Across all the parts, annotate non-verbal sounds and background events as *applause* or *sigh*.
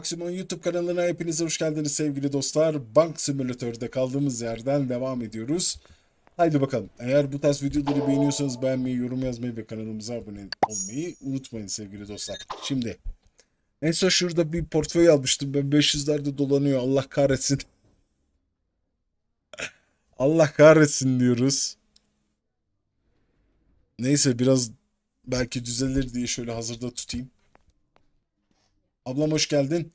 Maksimum YouTube kanalına hepinize hoş geldiniz sevgili dostlar. Bank Simülatör'de kaldığımız yerden devam ediyoruz. Haydi bakalım. Eğer bu tarz videoları beğeniyorsanız beğenmeyi, yorum yazmayı ve kanalımıza abone olmayı unutmayın sevgili dostlar. Şimdi en son şurada bir portföy almıştım. Ben 500'lerde dolanıyor. Allah kahretsin. *laughs* Allah kahretsin diyoruz. Neyse biraz belki düzelir diye şöyle hazırda tutayım. Ablam hoş geldin.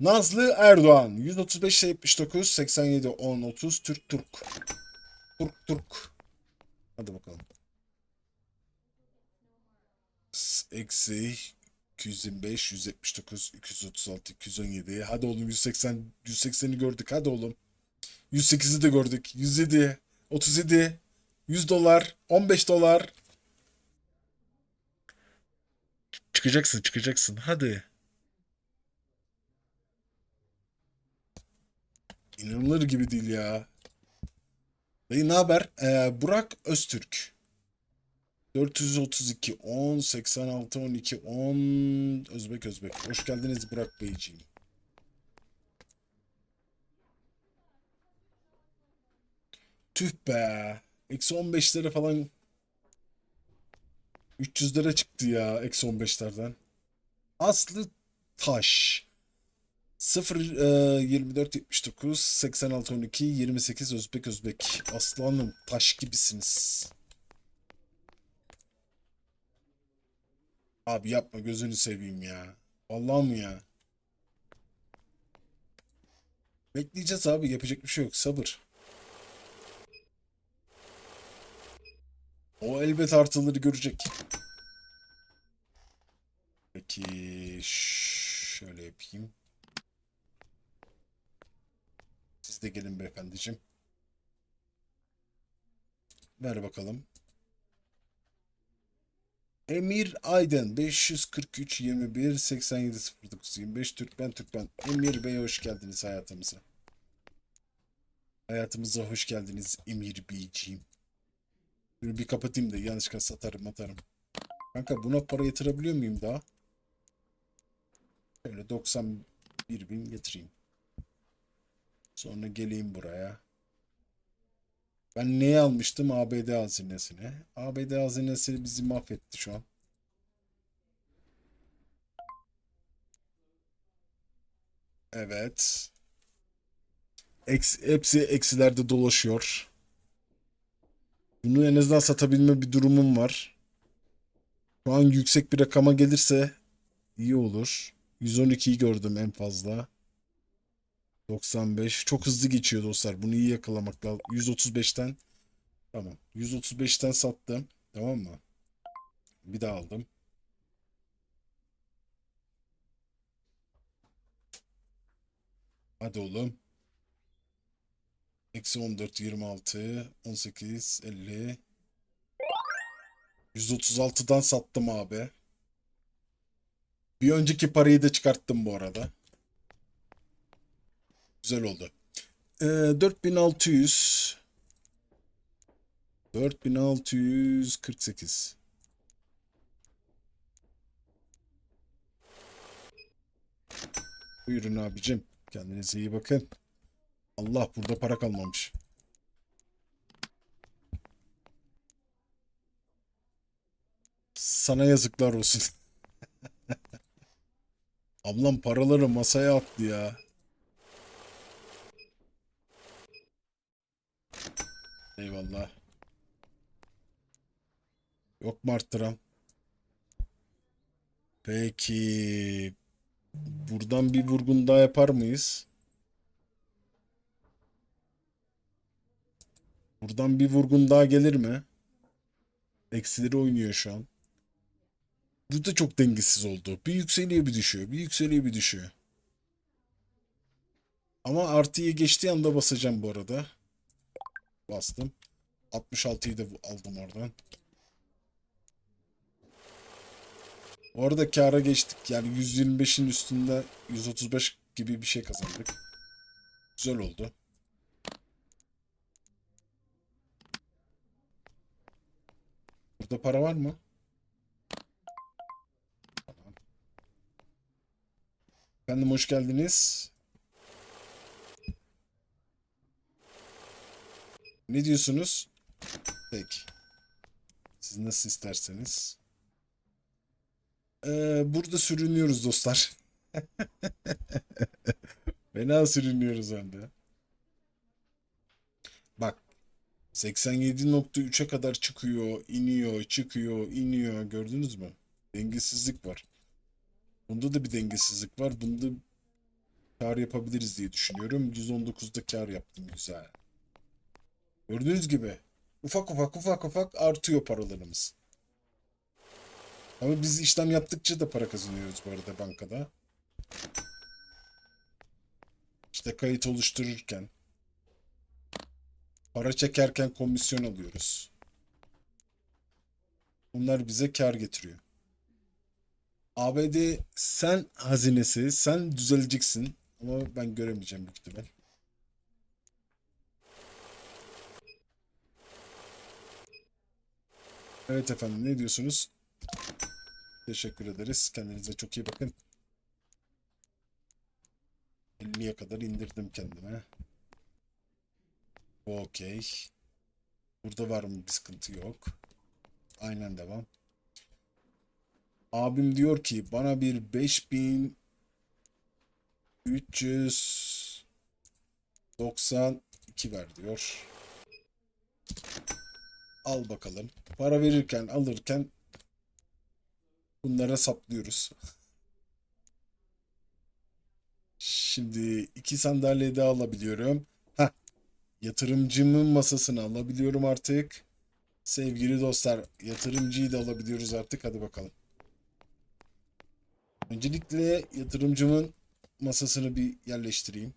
Nazlı Erdoğan 135 79 87 10 30 Türk Türk. Türk Türk. Hadi bakalım. Eksi 225 179 236 217. Hadi oğlum 180 180'i gördük. Hadi oğlum. 108'i de gördük. 107 37 100 dolar 15 dolar. Çıkacaksın çıkacaksın. Hadi. İnanılır gibi değil ya. Dayı ne haber? Ee, Burak Öztürk. 432 10 86 12 10 Özbek Özbek. Hoş geldiniz Burak Beyciğim. Tüh be. Eksi 15'lere falan 300'lere çıktı ya eksi 15'lerden. Aslı Taş. 0 e, 24 79 86 12 28 Özbek Özbek. Aslanım taş gibisiniz. Abi yapma gözünü seveyim ya. Vallahi mı ya? Bekleyeceğiz abi yapacak bir şey yok sabır. O elbet artıları görecek. Peki şöyle yapayım. Siz de gelin beyefendiciğim. Ver bakalım. Emir Aydın 543 21 87 09 25 Türkmen Türkmen. Emir Bey hoş geldiniz hayatımıza. Hayatımıza hoş geldiniz Emir Beyciğim. Şunu bir kapatayım da yanlışlıkla satarım atarım. Kanka buna para yatırabiliyor muyum daha? Şöyle 91 bin getireyim. Sonra geleyim buraya. Ben neyi almıştım? ABD hazinesine. ABD hazinesi bizi mahvetti şu an. Evet. Eks, hepsi eksilerde dolaşıyor. Bunu en azından satabilme bir durumum var. Şu an yüksek bir rakama gelirse iyi olur. 112'yi gördüm en fazla. 95. Çok hızlı geçiyor dostlar. Bunu iyi yakalamak lazım. 135'ten tamam. 135'ten sattım. Tamam mı? Bir daha aldım. Hadi oğlum. Eksi 14, 26, 18, 50. 136'dan sattım abi. Bir önceki parayı da çıkarttım bu arada. Güzel oldu. Ee, 4600 4648 Buyurun abicim. Kendinize iyi bakın. Allah burada para kalmamış. Sana yazıklar olsun. *laughs* Ablam paraları masaya attı ya. Eyvallah. Yok mu arttıran? Peki. Buradan bir vurgun daha yapar mıyız? Buradan bir vurgun daha gelir mi? Eksileri oynuyor şu an. Bu da çok dengesiz oldu. Bir yükseliyor bir düşüyor. Bir yükseliyor bir düşüyor. Ama artıya geçtiği anda basacağım bu arada. Bastım. 66'yı da aldım oradan. Orada kâra geçtik. Yani 125'in üstünde 135 gibi bir şey kazandık. Güzel oldu. Burada para var mı? Efendim hoş geldiniz. Ne diyorsunuz? Peki. Siz nasıl isterseniz. Ee, burada sürünüyoruz dostlar. *laughs* Fena sürünüyoruz hem de. Bak 87.3'e kadar çıkıyor, iniyor, çıkıyor, iniyor. Gördünüz mü? Dengesizlik var. Bunda da bir dengesizlik var. Bunda kar yapabiliriz diye düşünüyorum. 119'da kar yaptım güzel. Gördüğünüz gibi ufak ufak ufak ufak artıyor paralarımız. Ama biz işlem yaptıkça da para kazanıyoruz bu arada bankada. İşte kayıt oluştururken, para çekerken komisyon alıyoruz. Bunlar bize kar getiriyor. ABD sen hazinesi, sen düzeleceksin. Ama ben göremeyeceğim büyük ihtimal. Evet efendim ne diyorsunuz? Teşekkür ederiz. Kendinize çok iyi bakın. 50'ye kadar indirdim kendime. Okey. Burada var mı bir sıkıntı yok. Aynen devam. Abim diyor ki bana bir 5392 ver diyor. Al bakalım. Para verirken alırken bunlara saplıyoruz. Şimdi iki sandalye daha alabiliyorum. Heh. Yatırımcımın masasını alabiliyorum artık. Sevgili dostlar, yatırımcıyı da alabiliyoruz artık. Hadi bakalım. Öncelikle yatırımcımın masasını bir yerleştireyim.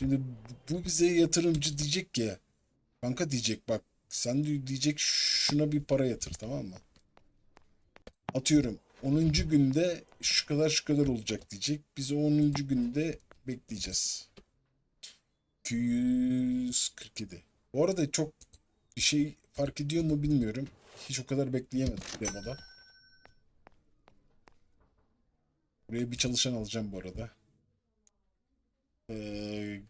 Şimdi bu bize yatırımcı diyecek ki kanka diyecek bak sen di- diyecek şuna bir para yatır tamam mı? Atıyorum 10. günde şu kadar şu kadar olacak diyecek. Biz o 10. günde bekleyeceğiz. 247. Bu arada çok bir şey fark ediyor mu bilmiyorum. Hiç o kadar bekleyemedim demoda. Buraya bir çalışan alacağım bu arada. Ee,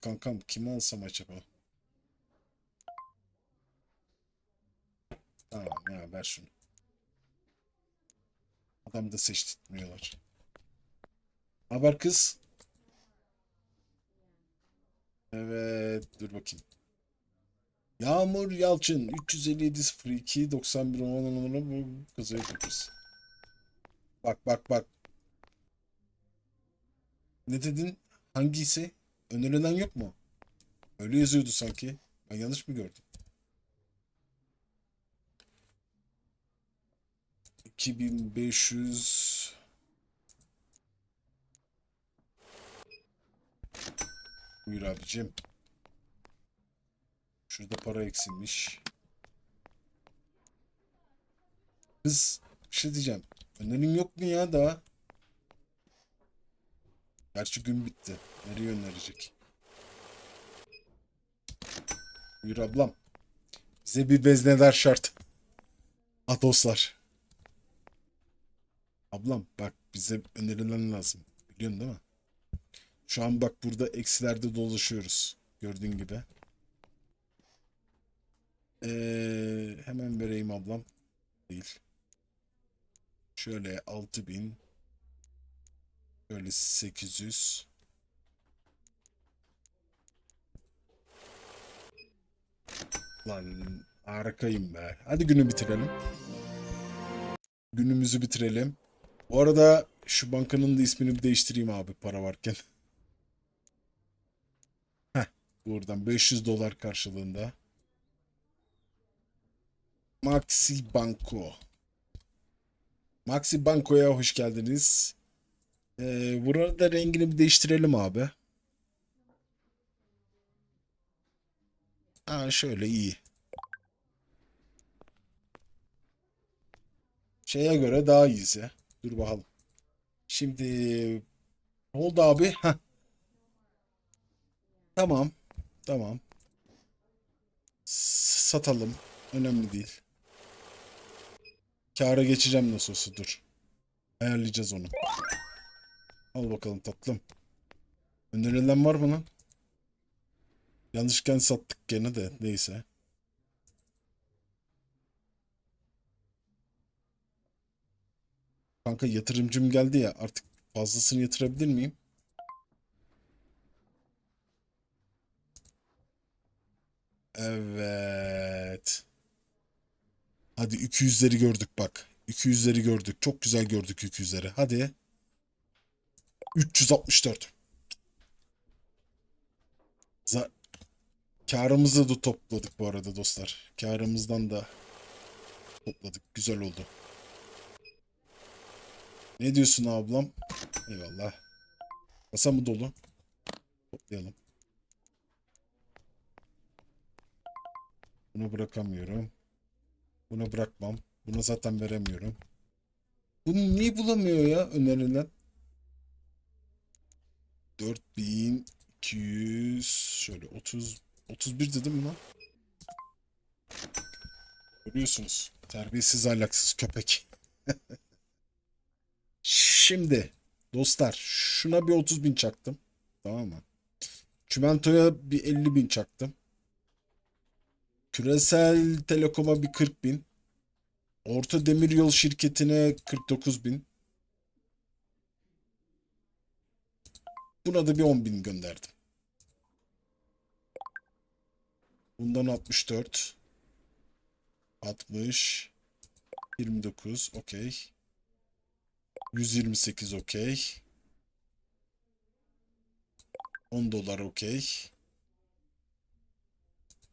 kankam kimi alsam acaba? Tamam ya ver şunu. Adam da seçtirtmiyorlar. Haber kız. Evet dur bakayım. Yağmur Yalçın 357 02 91 10 numara bu kızı yapıyoruz. Bak bak bak. Ne dedin? Hangisi? Önerilen yok mu? Öyle yazıyordu sanki. Ben yanlış mı gördüm? 2500 Buyur abicim. Şurada para eksilmiş. Kız bir şey diyeceğim. Önerin yok mu ya daha? Gerçi gün bitti. Nereye önerecek? Buyur ablam. Bize bir veznedar şart. Atoslar. Ablam bak bize önerilen lazım. Biliyorsun değil mi? Şu an bak burada eksilerde dolaşıyoruz. Gördüğün gibi. Ee, hemen vereyim ablam. Değil. Şöyle 6000. Şöyle 800. Lan harikayım be. Hadi günü bitirelim. Günümüzü bitirelim. Bu arada şu bankanın da ismini bir değiştireyim abi para varken. *laughs* Heh, buradan 500 dolar karşılığında. Maxi Banco. Maxi Banco'ya hoş geldiniz. Ee, burada rengini bir değiştirelim abi. Ha, şöyle iyi. Şeye göre daha iyisi. Dur bakalım. Şimdi ne oldu abi? Heh. Tamam. Tamam. S- Satalım. Önemli değil. Kâra geçeceğim nasıl olsa dur. Ayarlayacağız onu. Al bakalım tatlım. Önerilen var mı lan? Yanlışken sattık gene de neyse. Kanka yatırımcım geldi ya artık fazlasını yatırabilir miyim? Evet. Hadi 200'leri gördük bak. 200'leri gördük. Çok güzel gördük 200'leri. Hadi. 364. Za Karımızı da topladık bu arada dostlar. Karımızdan da topladık. Güzel oldu. Ne diyorsun ablam? Eyvallah. Kasa mı dolu? Toplayalım. Bunu bırakamıyorum. Bunu bırakmam. Buna zaten veremiyorum. Bunu niye bulamıyor ya önerilen? 4200 şöyle 30 31 dedim mi lan? Görüyorsunuz. Terbiyesiz ahlaksız köpek. *laughs* Şimdi dostlar şuna bir 30 bin çaktım. Tamam mı? Çimentoya bir 50 bin çaktım. Küresel Telekom'a bir 40 bin. Orta Demiryol şirketine 49 bin. Buna da bir 10 bin gönderdim. Bundan 64. 60. 29. Okey. 128 okey. 10 dolar okey.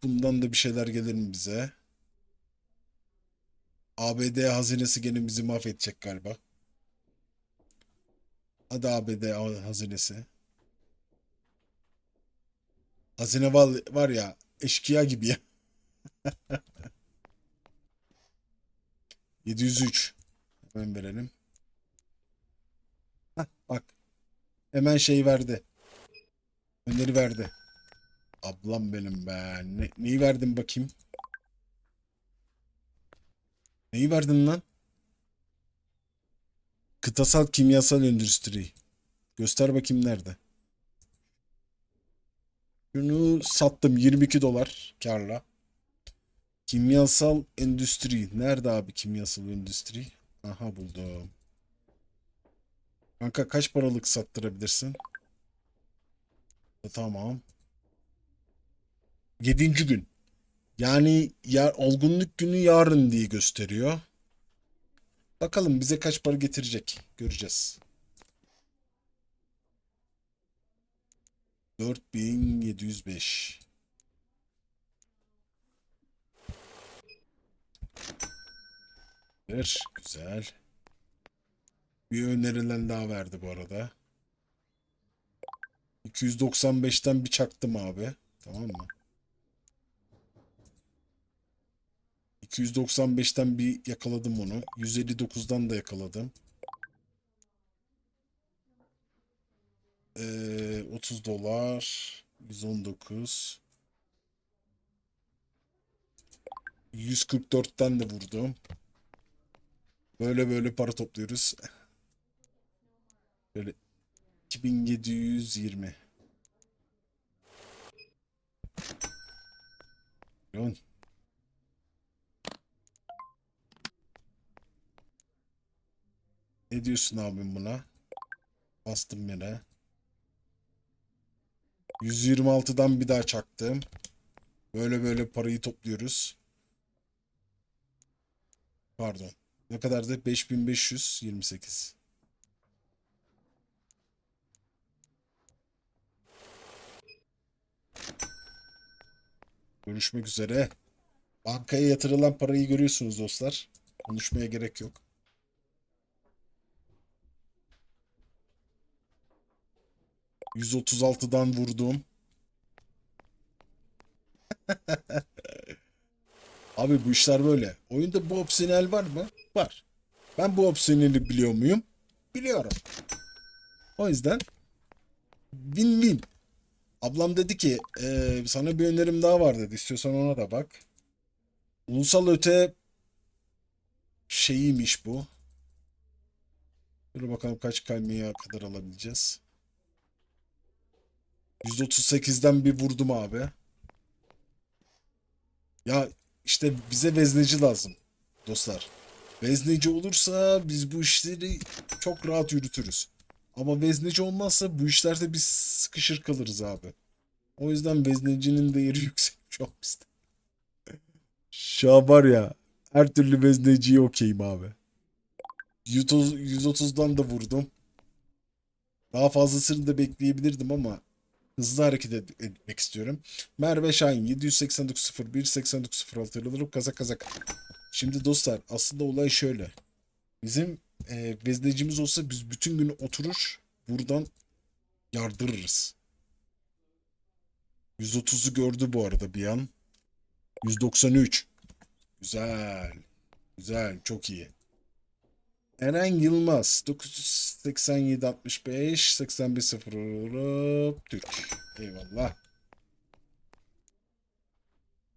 Bundan da bir şeyler gelir mi bize? ABD hazinesi gene bizi mahvedecek galiba. Hadi ABD hazinesi. Hazine var, var ya eşkıya gibi ya. 703. Hemen verelim. Hah, bak. Hemen şey verdi. Öneri verdi. Ablam benim ben. Ne, neyi verdin bakayım? Neyi verdin lan? Kıtasal kimyasal endüstri. Göster bakayım nerede? Şunu sattım 22 dolar karla. Kimyasal endüstri. Nerede abi kimyasal endüstri? Aha buldum. Kanka kaç paralık sattırabilirsin? Tamam. Yedinci gün. Yani ya, olgunluk günü yarın diye gösteriyor. Bakalım bize kaç para getirecek. Göreceğiz. 4705. Bir, güzel. Bir önerilen daha verdi bu arada. 295'ten bir çaktım abi. Tamam mı? 295'ten bir yakaladım onu. 159'dan da yakaladım. Ee, 30 dolar. 119. 144'ten de vurdum. Böyle böyle para topluyoruz. Böyle 2720. Yon. Ne diyorsun abim buna? Bastım yine. 126'dan bir daha çaktım. Böyle böyle parayı topluyoruz. Pardon. Ne kadardı? 5528. Görüşmek üzere. Bankaya yatırılan parayı görüyorsunuz dostlar. Konuşmaya gerek yok. ...136'dan vurdum. *laughs* Abi bu işler böyle. Oyunda bu opsiyonel var mı? Var. Ben bu opsiyoneli biliyor muyum? Biliyorum. O yüzden win-win. Ablam dedi ki "Ee, sana bir önerim daha var dedi. İstiyorsan ona da bak. Ulusal öte şeyiymiş bu. Dur bakalım kaç kaymaya kadar alabileceğiz. 138'den bir vurdum abi. Ya işte bize vezneci lazım dostlar. Vezneci olursa biz bu işleri çok rahat yürütürüz. Ama vezneci olmazsa bu işlerde biz sıkışır kalırız abi. O yüzden veznecinin değeri *laughs* yüksek şu an bizde. Şu an var ya her türlü vezneciye okeyim abi. 130, 130'dan da vurdum. Daha fazlasını da bekleyebilirdim ama hızlı hareket ed- etmek istiyorum. Merve Şahin 789.01 89.06 yıldır kazak kazak. Şimdi dostlar aslında olay şöyle. Bizim e, veznecimiz olsa biz bütün gün oturur buradan yardırırız. 130'u gördü bu arada bir an. 193. Güzel. Güzel. Çok iyi. Eren Yılmaz 987 65 81 0 Türk. Eyvallah.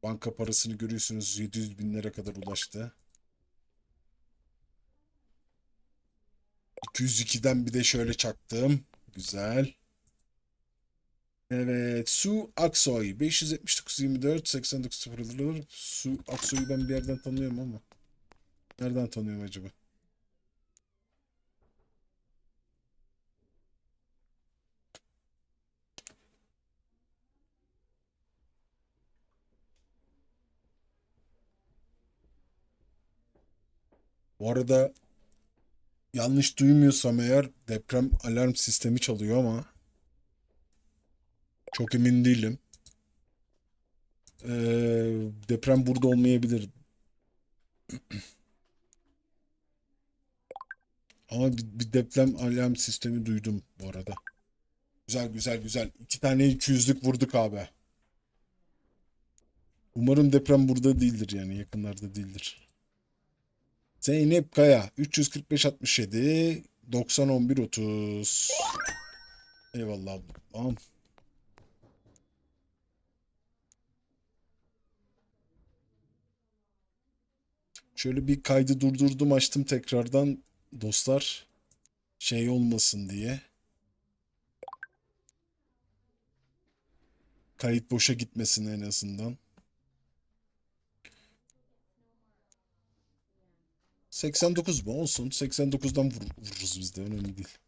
Banka parasını görüyorsunuz 700 binlere kadar ulaştı. 202'den bir de şöyle çaktım. Güzel. Evet. Su Aksoy 579 24 89 0 Su Aksoy'u ben bir yerden tanıyorum ama. Nereden tanıyorum acaba? Bu arada yanlış duymuyorsam eğer deprem alarm sistemi çalıyor ama çok emin değilim. Ee, deprem burada olmayabilir. *clears throat* Ama bir, bir deprem alarm sistemi duydum bu arada. Güzel güzel güzel. İki tane 200'lük vurduk abi. Umarım deprem burada değildir yani yakınlarda değildir. Zeynep Kaya 345 67 90 11 30. Eyvallah abla. Tamam. Şöyle bir kaydı durdurdum açtım tekrardan dostlar. Şey olmasın diye. Kayıt boşa gitmesin en azından. 89 mu olsun? 89'dan vur- vururuz biz de önemli değil.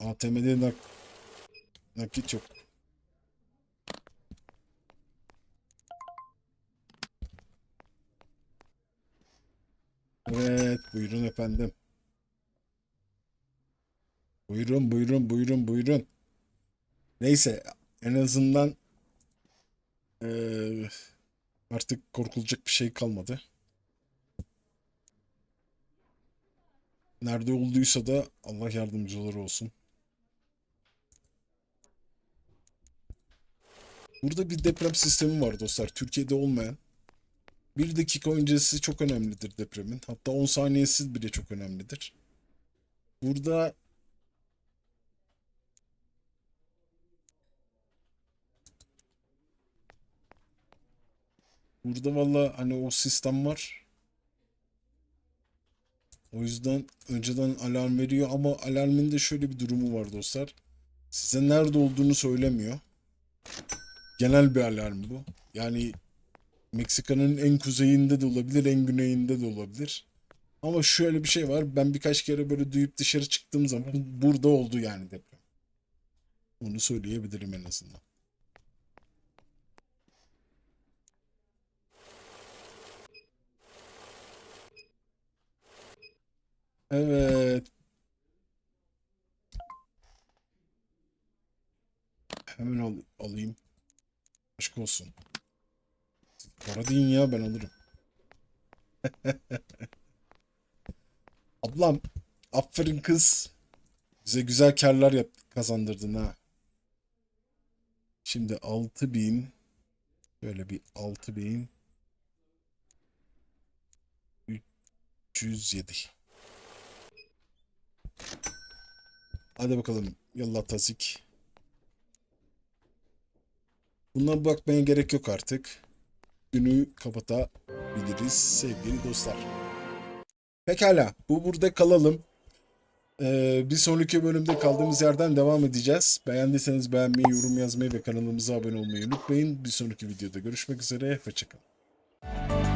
ATM'de nak nakit yok. Evet, buyurun efendim. Buyurun, buyurun, buyurun, buyurun. Neyse, en azından eee, artık korkulacak bir şey kalmadı. Nerede olduysa da Allah yardımcıları olsun. Burada bir deprem sistemi var dostlar. Türkiye'de olmayan. Bir dakika öncesi çok önemlidir depremin. Hatta 10 saniyesi bile çok önemlidir. Burada burada valla hani o sistem var. O yüzden önceden alarm veriyor ama alarmın da şöyle bir durumu var dostlar. Size nerede olduğunu söylemiyor. Genel bir alarm bu. Yani Meksika'nın en kuzeyinde de olabilir, en güneyinde de olabilir. Ama şöyle bir şey var. Ben birkaç kere böyle duyup dışarı çıktığım zaman burada oldu yani deprem. Onu söyleyebilirim en azından. Evet. Hemen al- alayım. Aşk olsun. Para deyin ya ben alırım. *laughs* Ablam, aferin kız. Bize güzel karlar yap kazandırdın ha. Şimdi 6000 böyle bir 6000 307 Hadi bakalım. Yallah tazik. Bundan bakmaya gerek yok artık. Günü kapatabiliriz sevgili dostlar. Pekala bu burada kalalım. Ee, bir sonraki bölümde kaldığımız yerden devam edeceğiz. Beğendiyseniz beğenmeyi, yorum yazmayı ve kanalımıza abone olmayı unutmayın. Bir sonraki videoda görüşmek üzere. Hoşçakalın.